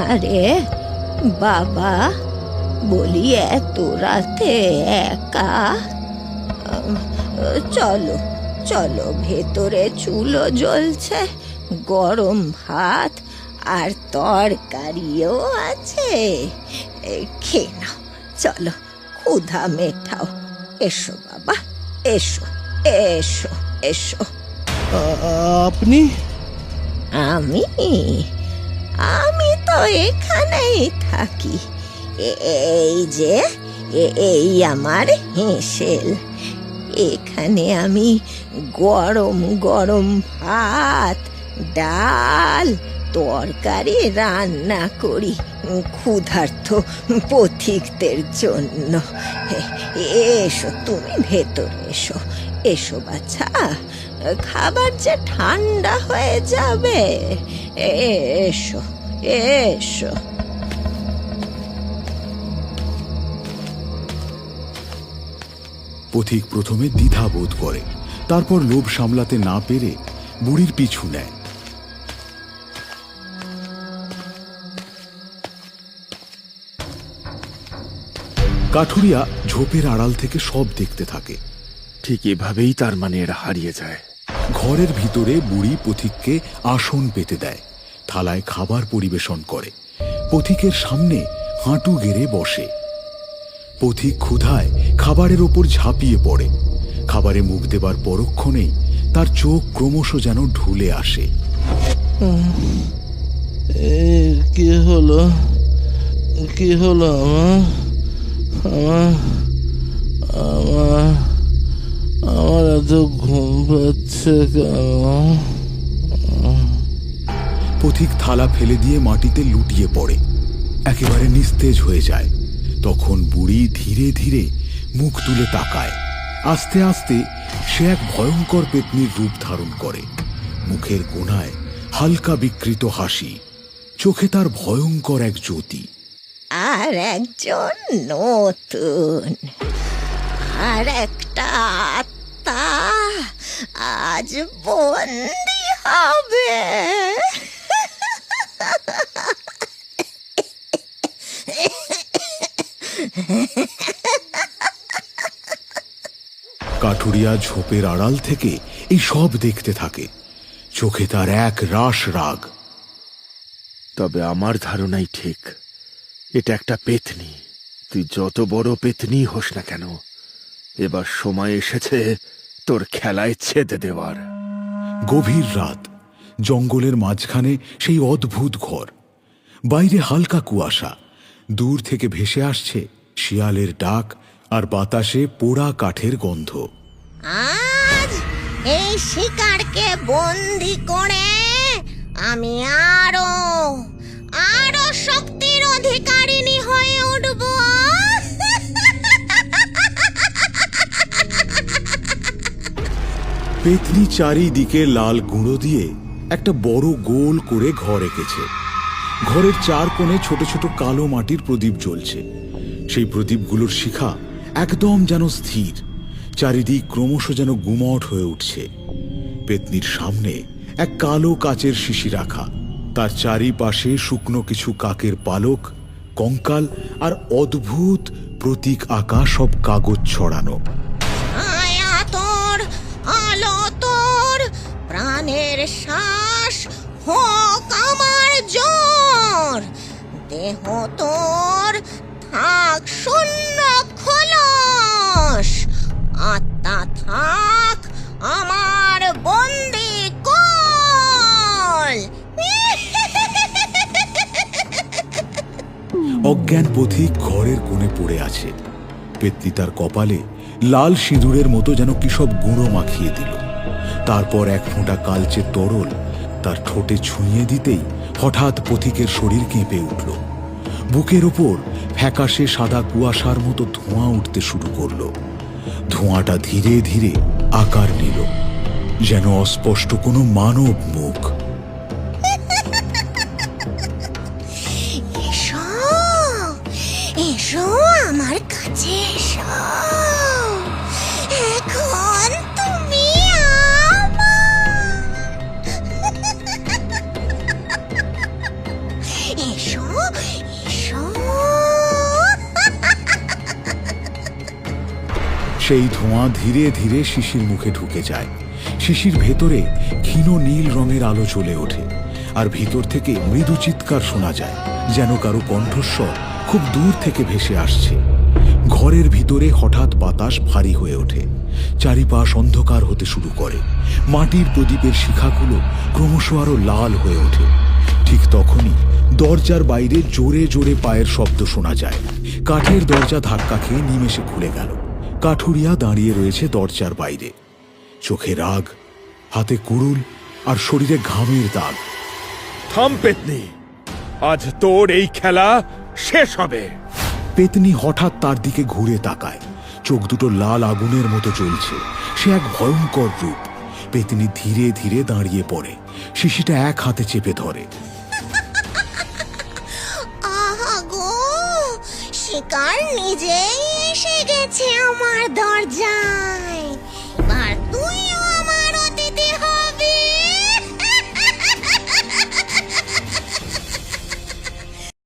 আরে বাবা বলি এত রাতে একা? চলো চলো ভেতরে চুলো জ্বলছে গরম ভাত আর তরকারিও আছে। খেয়ে নাও চলো ক্ষুধা মেটাও। এসো বাবা এসো এসো এসো। আপনি? আমি এখানেই থাকি। এই যে এই আমার হেঁসেল। এখানে আমি গরম গরম ভাত, ডাল, তরকারি রান্না করি ক্ষুধার্ত পথিকদের জন্য। এসো, তুমি ভেতরে এসো। এসো বাচ্চা খাবার যে ঠান্ডা হয়ে যাবে। এসো। এসো পথিক প্রথমে দ্বিধা বোধ করে তারপর লোভ সামলাতে না পেরে বুড়ির পিছু নেয়। কাঠুরিয়া ঝোপের আড়াল থেকে সব দেখতে থাকে। ঠিক এভাবেই তার মানে এরা হারিয়ে যায়। ঘরের ভিতরে বুড়ি পথিককে আসন পেতে দেয়। থালায় খাবার পরিবেশন করে। পথিকের সামনে হাঁটু গেড়ে বসে। পথিক ক্ষুধায় খাবারের ওপর ঝাঁপিয়ে পড়ে। খাবারে মুখ দেবার পরক্ষণেই তার চোখ ক্রমশ যেন ঢুলে আসে। কি হলো? কি হলো আমার? আমার আমার আমার এত ঘুম পাচ্ছে কেন? পথিক থালা ফেলে দিয়ে মাটিতে লুটিয়ে পড়ে। একেবারে নিস্তেজ হয়ে যায়। তখন বুড়ি ধীরে ধীরে মুখ তুলে তাকায়। আস্তে আস্তে সে এক ভয়ঙ্কর পেতনির রূপ ধারণ করে। মুখের কোণায় হালকা বিকৃত হাসি। চোখে তার ভয়ঙ্কর এক জ্যোতি। আর একজন নতুন। আর একটা আত্মা। আজ বন্দি হবে। কাঠুরিয়া ঝোপের আড়াল থেকে এই সব দেখতে থাকে। চোখে তার এক রাস রাগ। তবে আমার ধারণাই ঠিক। এটা একটা পেতনি। তুই যত বড় পেতনি হোস না কেন, এবার সময় এসেছে তোর খেলায় ছেদে দেওয়ার। গভীর রাত, জঙ্গলের মাঝখানে সেই অদ্ভুত ঘর। বাইরে হালকা কুয়াশা, দূর থেকে ভেসে আসছে শিয়ালের ডাক আর বাতাসে পোড়া কাঠের গন্ধ। আজ এই শিকারকে বন্দি করে আমি আরও আরও শক্তির অধিকারিণী হয়ে উঠব। পেতনি চারিদিকে লাল গুঁড়ো দিয়ে একটা বড় গোল করে ঘর এঁকেছে। ঘরের চার কোণে ছোট ছোট কালো মাটির প্রদীপ জ্বলছে। সেই প্রদীপগুলোর শিখা একদম যেন স্থির, চারিদিক ক্রমশ যেন গুমট হয়ে উঠছে। পেতনির সামনে এক কালো কাচের শিশি রাখা, তার চারিপাশে শুকনো কিছু কাকের পালক, কঙ্কাল আর অদ্ভুত প্রতীক আঁকা সব কাগজ ছড়ানো। প্রাণের শ্বাস হোক আমার জোর দেহ তোর থাক, শূন্য খোলস। আত্মা থাক, আমার বন্দি কল। অজ্ঞান পথিক ঘরের কোণে পড়ে আছে। পেত্নী তার কপালে লাল সিঁদুরের মতো যেন কি সব গুঁড়ো মাখিয়ে দিল। তারপর এক ফোঁটা কালচে তরল তার ঠোঁটে ছুঁয়ে দিতেই হঠাৎ পথিকের শরীর কেঁপে উঠল। বুকের ওপর ফ্যাকাশে সাদা কুয়াশার মতো ধোঁয়া উঠতে শুরু করল। ধোঁয়াটা ধীরে ধীরে আকার নিল, যেন অস্পষ্ট কোনো মানব মুখ। সেই ধোঁয়া ধীরে ধীরে শিশির মুখে ঢুকে যায়। শিশির ভেতরে ক্ষীণ নীল রঙের আলো জ্বলে ওঠে আর ভিতর থেকে মৃদু চিৎকার শোনা যায়, যেন কারও কণ্ঠস্বর খুব দূর থেকে ভেসে আসছে। ঘরের ভিতরে হঠাৎ বাতাস ভারী হয়ে ওঠে। চারিপাশ অন্ধকার হতে শুরু করে। মাটির প্রদীপের শিখাগুলো ক্রমশ আরও লাল হয়ে ওঠে। ঠিক তখনই দরজার বাইরে জোরে জোরে পায়ের শব্দ শোনা যায়। কাঠের দরজা ধাক্কা খেয়ে নিমেষে খুলে গেল। কাঠুরিয়া দাঁড়িয়ে রয়েছে দরজার বাইরে। চোখে রাগ হাতে কুড়ুল আর শরীরে ঘামের দাগ। থাম পেতনি। আজ তোর এই খেলা শেষ হবে। পেতনি হঠাৎ তার দিকে ঘুরে তাকায়। চোখ দুটো লাল আগুনের মতো জ্বলছে। সে এক ভয়ঙ্কর রূপ। পেতনি ধীরে ধীরে দাঁড়িয়ে পড়ে। শিশিটা এক হাতে চেপে ধরে। আহা গো শিকার নিজেই এসে গেছে আমার দরজায়।